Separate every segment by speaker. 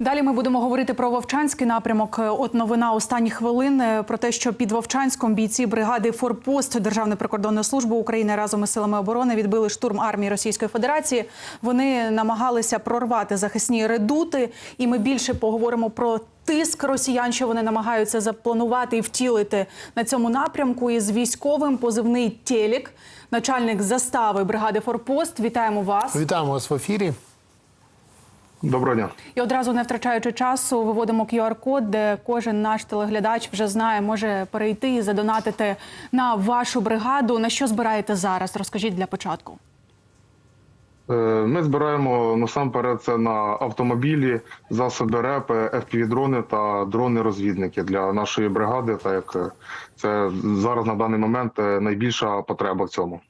Speaker 1: Далі ми будемо говорити про Вовчанський напрямок. От новина останніх хвилин про те, що під Вовчанськом бійці бригади Форпост Державної прикордонної служби України разом із силами оборони відбили штурм армії Російської Федерації. Вони намагалися прорвати захисні редути, і ми більше поговоримо про тиск росіян, що вони намагаються запланувати і втілити на цьому напрямку. Із військовим позивний Телік, начальник застави бригади Форпост. Вітаємо вас.
Speaker 2: Вітаємо вас в ефірі.
Speaker 3: Доброго дня.
Speaker 1: І одразу не втрачаючи часу, виводимо QR-код, де кожен наш телеглядач вже знає, може перейти і задонатити на вашу бригаду. На що збираєте зараз? Розкажіть для початку.
Speaker 3: Е, Ми збираємо насамперед це на автомобілі, засоби РЕП, FPV-дрони та дрони-розвідники для нашої бригади, так як це зараз на даний момент е, найбільша потреба в цьому.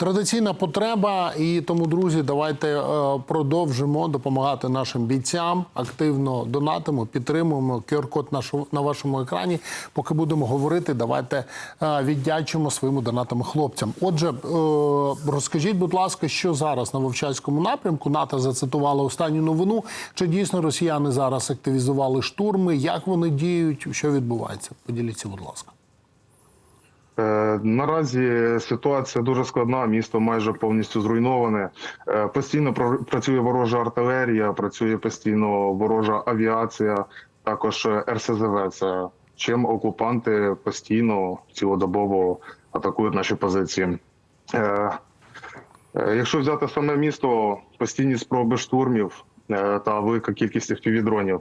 Speaker 2: Традиційна потреба, і тому, друзі, давайте е, продовжимо допомагати нашим бійцям. Активно донатимо, підтримуємо QR-код на вашому екрані. Поки будемо говорити, давайте е, віддячимо своїми донатами хлопцям. Отже, е, розкажіть, будь ласка, що зараз на Вовчанському напрямку НАТО зацитувало останню новину. Чи дійсно росіяни зараз активізували штурми? Як вони діють? Що відбувається? Поділіться, будь ласка.
Speaker 3: Е, Наразі ситуація дуже складна, місто майже повністю зруйноване. Е, Постійно працює ворожа артилерія, працює постійно ворожа авіація, також е, РСЗВ. Це чим окупанти постійно цілодобово атакують наші позиції. Якщо взяти саме місто, постійні спроби штурмів та велика кількість FPV-дронів.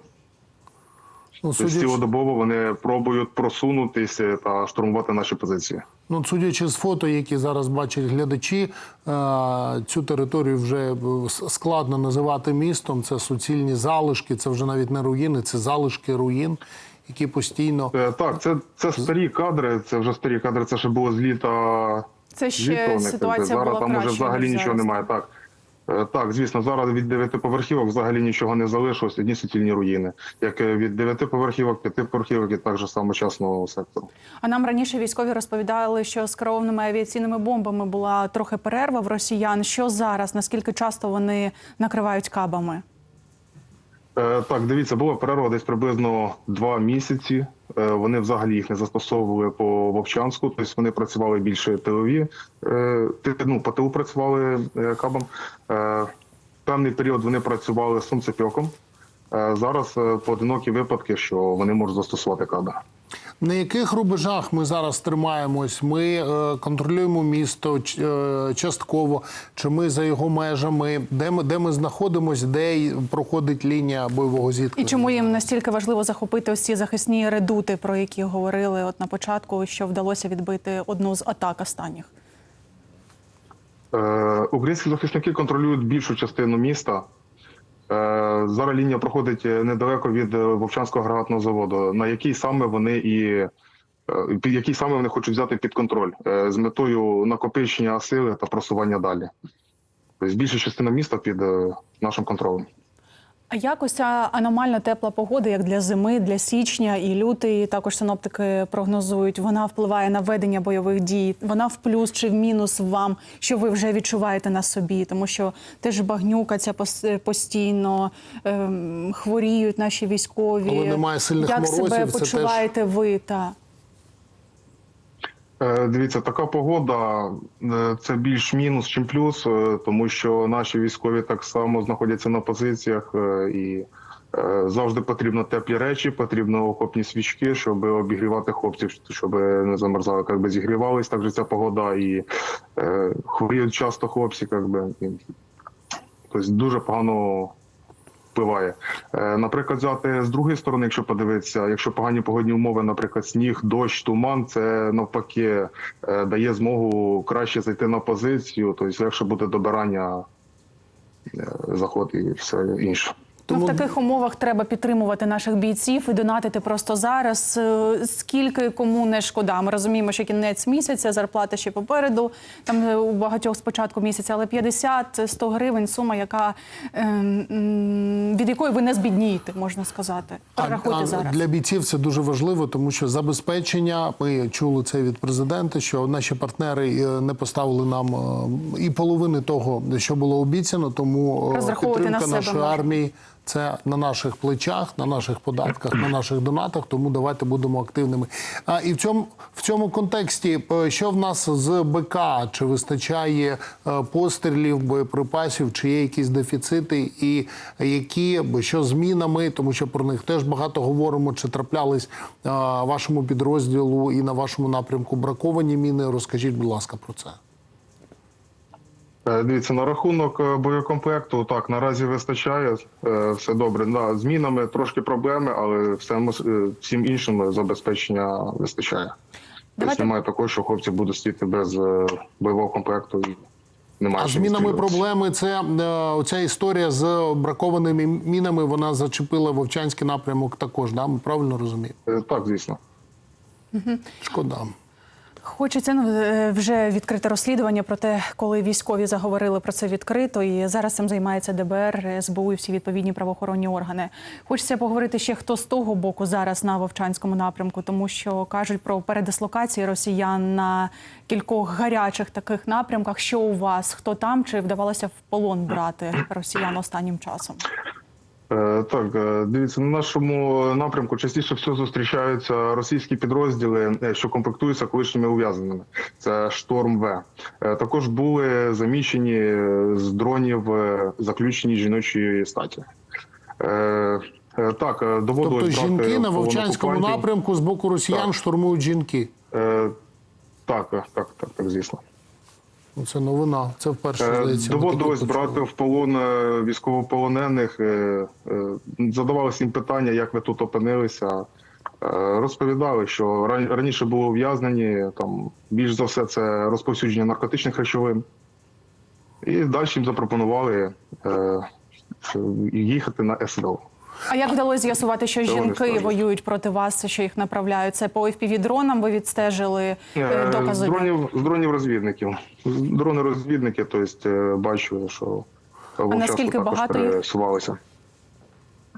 Speaker 2: Ну,
Speaker 3: Тобто цілодобово вони пробують просунутися та штурмувати наші позиції.
Speaker 2: Ну, судячи з фото, які зараз бачать глядачі, е, цю територію вже е, складно називати містом. Це суцільні залишки, це вже навіть не руїни, це залишки руїн, які постійно
Speaker 3: Е, Так, це, це старі кадри, це вже старі кадри, це ще було з літа.
Speaker 1: Це ще
Speaker 3: них,
Speaker 1: ситуація
Speaker 3: зараз
Speaker 1: була
Speaker 3: там уже
Speaker 1: кращою,
Speaker 3: взагалі
Speaker 1: ніж
Speaker 3: нічого
Speaker 1: зараз.
Speaker 3: немає. Так. Е, Так, звісно, зараз від дев'ятиповерхівок взагалі нічого не залишилось, одні суцільні руїни. Як е, від дев'ятиповерхівок, п'ятиповерхівок і так же само частного сектору.
Speaker 1: А нам раніше військові розповідали, що з керованими авіаційними бомбами була трохи перерва в росіян. Що зараз? Наскільки часто вони накривають кабами?
Speaker 3: Е, Так, дивіться, була перерва десь приблизно два місяці. Е, Вони взагалі їх не застосовували по Вовчанську, тобто вони працювали більше тилові, е, ну, по тилу працювали кабом. Певний період вони працювали сонцепьоком. Е, Зараз поодинокі випадки, що вони можуть застосувати каби.
Speaker 2: На яких рубежах ми зараз тримаємось? Ми е, контролюємо місто е, частково, чи ми за його межами? Де ми де ми знаходимось, де й проходить лінія бойового
Speaker 1: І чому їм настільки важливо захопити ось ці захисні редути, про які говорили от на початку, що вдалося відбити одну з атак останніх?
Speaker 3: Е, Українські захисники контролюють більшу частину міста. Е, Зараз лінія проходить е, недалеко від е, Вовчанського агрегатного заводу, на який саме вони і який саме вони хочуть взяти під контроль з метою накопичення сили та просування далі. Тобто більша частина міста під нашим контролем.
Speaker 1: А як ось ця аномально тепла погода, як для зими, для січня і лютий, також синоптики прогнозують, вона впливає на ведення бойових дій. Вона в плюс чи в мінус вам, що ви вже відчуваєте на собі, тому що теж багнюка ця постійно ем, хворіють наші військові.
Speaker 2: Коли немає сильних
Speaker 1: як
Speaker 2: морозів,
Speaker 1: себе
Speaker 2: це теж-
Speaker 1: почуваєте ви? Та
Speaker 3: Дивіться, така погода е, це більш мінус, чим плюс, е, тому що наші військові так само знаходяться на позиціях е, і е, завжди потрібно теплі речі, потрібно окопні свічки, щоб обігрівати хлопців, щоб не замерзали, як би зігрівались. Також ця погода і е, хворіють часто хлопці, як би. Тобто дуже погано впливає. Е, Наприклад, взяти з другої сторони, якщо подивитися, якщо погані погодні умови, наприклад, сніг, дощ, туман, це навпаки е, дає змогу краще зайти на позицію, тобто легше буде добирання, е, заход і все інше.
Speaker 1: Ну, в таких умовах треба підтримувати наших бійців і донатити просто зараз. Е, Скільки кому не шкода. Ми розуміємо, що кінець місяця, зарплата ще попереду. Там е, у багатьох спочатку місяця, але 50-100 гривень сума, яка е, від якої ви не збіднієте, можна сказати. Перерахуйте
Speaker 2: а
Speaker 1: зараз.
Speaker 2: для бійців це дуже важливо, тому що забезпечення. Ми чули це від президента, що наші партнери е, не поставили нам е, і половини того, що було обіцяно. Тому е, підтримка
Speaker 1: на
Speaker 2: нашої армії Це на наших плечах, на наших податках, на наших донатах. Тому давайте будемо активними. А і в цьому в цьому контексті, е, що в нас з БК? Чи вистачає е, пострілів, боєприпасів, чи є якісь дефіцити, і які що змінами, тому що про них теж багато говоримо. Чи траплялись е, вашому підрозділу і на вашому напрямку браковані міни? Розкажіть, будь ласка, про це.
Speaker 3: Е, Дивіться, на рахунок е, боєкомплекту, так, наразі вистачає, е, все добре. Да, з мінами трошки проблеми, але всім, всім іншим забезпечення вистачає.
Speaker 1: Давайте-
Speaker 3: Тобто немає такого, що хлопці будуть сидіти без бойового комплекту і немає.
Speaker 2: А з
Speaker 3: чим
Speaker 2: мінами
Speaker 3: відстрілюватися.
Speaker 2: проблеми це оця історія з бракованими мінами. Вона зачепила вовчанський напрямок також. Да? Ми правильно розуміємо?
Speaker 3: Так, звісно.
Speaker 2: Шкода.
Speaker 1: Хочеться ну, е, вже відкрити розслідування про те, коли військові заговорили про це відкрито, і зараз цим займається ДБР, СБУ і всі відповідні правоохоронні органи. Хочеться поговорити ще хто з того боку зараз на Вовчанському напрямку, тому що кажуть про передислокації росіян на кількох гарячих таких напрямках. Що у вас? Хто там? Чи вдавалося в полон брати росіян останнім часом?
Speaker 3: Е, Так, е, дивіться, на нашому напрямку частіше всього зустрічаються російські підрозділи, е, що комплектуються колишніми ув'язненими. Це шторм В. Також були заміщені з дронів заключені жіночої статі. Так, доводилось
Speaker 2: Тобто жінки на вовчанському напрямку з боку росіян
Speaker 3: Так.
Speaker 2: штурмують жінки.
Speaker 3: Так, так, так, так, звісно.
Speaker 2: Ну, Це новина. Це вперше
Speaker 3: Е,
Speaker 2: здається.
Speaker 3: Доводилось брати в полон е, військовополонених, е, задавалися їм питання, як ви тут опинилися. Розповідали, що раніше були ув'язнені, там більш за все це розповсюдження наркотичних речовин. І далі їм запропонували їхати на СВО.
Speaker 1: А як вдалося з'ясувати, що
Speaker 3: вони
Speaker 1: жінки
Speaker 3: скажуть.
Speaker 1: воюють проти вас, що їх направляють? Це по fpv дронам ви відстежили е,
Speaker 3: Е, З
Speaker 1: докази?
Speaker 3: дронів, з дронів розвідників. Дрони розвідники, тобто бачу, бачили, що в
Speaker 1: наскільки багато їх?
Speaker 3: пересувалися.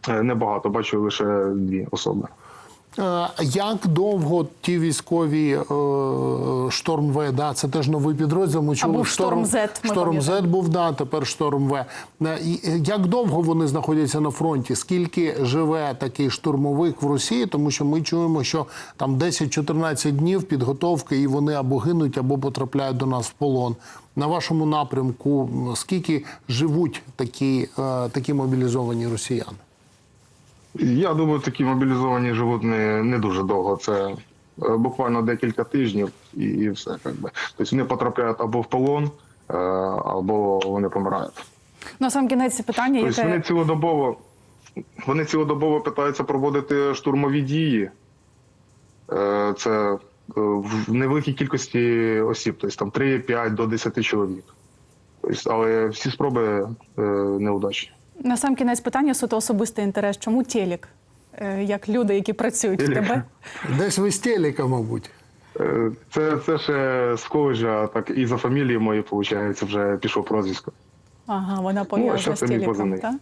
Speaker 3: Е, Небагато, бачу лише дві особи.
Speaker 2: Е, Як довго ті військові е, шторм В, да, це теж новий підрозділ. Ми чули
Speaker 1: «Шторм З»,
Speaker 2: Шторм З був, да, тепер шторм В. Е, Як довго вони знаходяться на фронті? Скільки живе такий штурмовик в Росії? Тому що ми чуємо, що там 10-14 днів підготовки, і вони або гинуть, або потрапляють до нас в полон. На вашому напрямку скільки живуть такі, такі мобілізовані росіяни?
Speaker 3: Я думаю, такі мобілізовані живуть не, дуже довго. Це е, буквально декілька тижнів і, і все. Як би. Тобто вони потрапляють або в полон, е, або вони помирають.
Speaker 1: На сам кінець питання,
Speaker 3: Тобто вони цілодобово, вони цілодобово питаються проводити штурмові дії. Е, Це в невеликій кількості осіб, тобто там 3-5 до 10 чоловік. Тобто, але всі спроби неудачні.
Speaker 1: На сам кінець питання суто особистий інтерес. Чому телек? Е, Як люди, які працюють в тебе?
Speaker 2: Десь ви з телека, мабуть.
Speaker 3: Е, Це, це ще з коледжа, так і за фамілією моєю, виходить, вже пішов прозвисько.
Speaker 1: Ага, вона пов'язана
Speaker 3: що
Speaker 1: з телеком, так?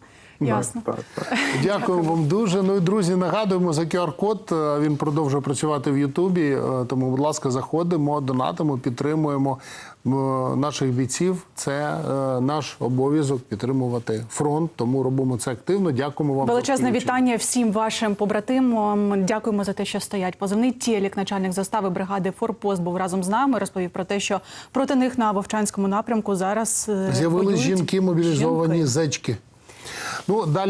Speaker 1: Ясно.
Speaker 3: Так, так.
Speaker 2: Дякую вам дуже. Ну і друзі, нагадуємо за QR-код. е, Він продовжує працювати в Ютубі. Тому, будь ласка, заходимо, донатимо, підтримуємо наших бійців. Це е, наш обов'язок підтримувати фронт. Тому робимо це активно. Дякуємо вам.
Speaker 1: Величезне
Speaker 2: включення.
Speaker 1: вітання всім вашим побратимам. Дякуємо за те, що стоять. Позивний Телік, начальник застави бригади Форпост, був разом з нами. Розповів про те, що проти них на Вовчанському напрямку зараз е,
Speaker 2: З'явились жінки, мобілізовані зечки. Ну далі.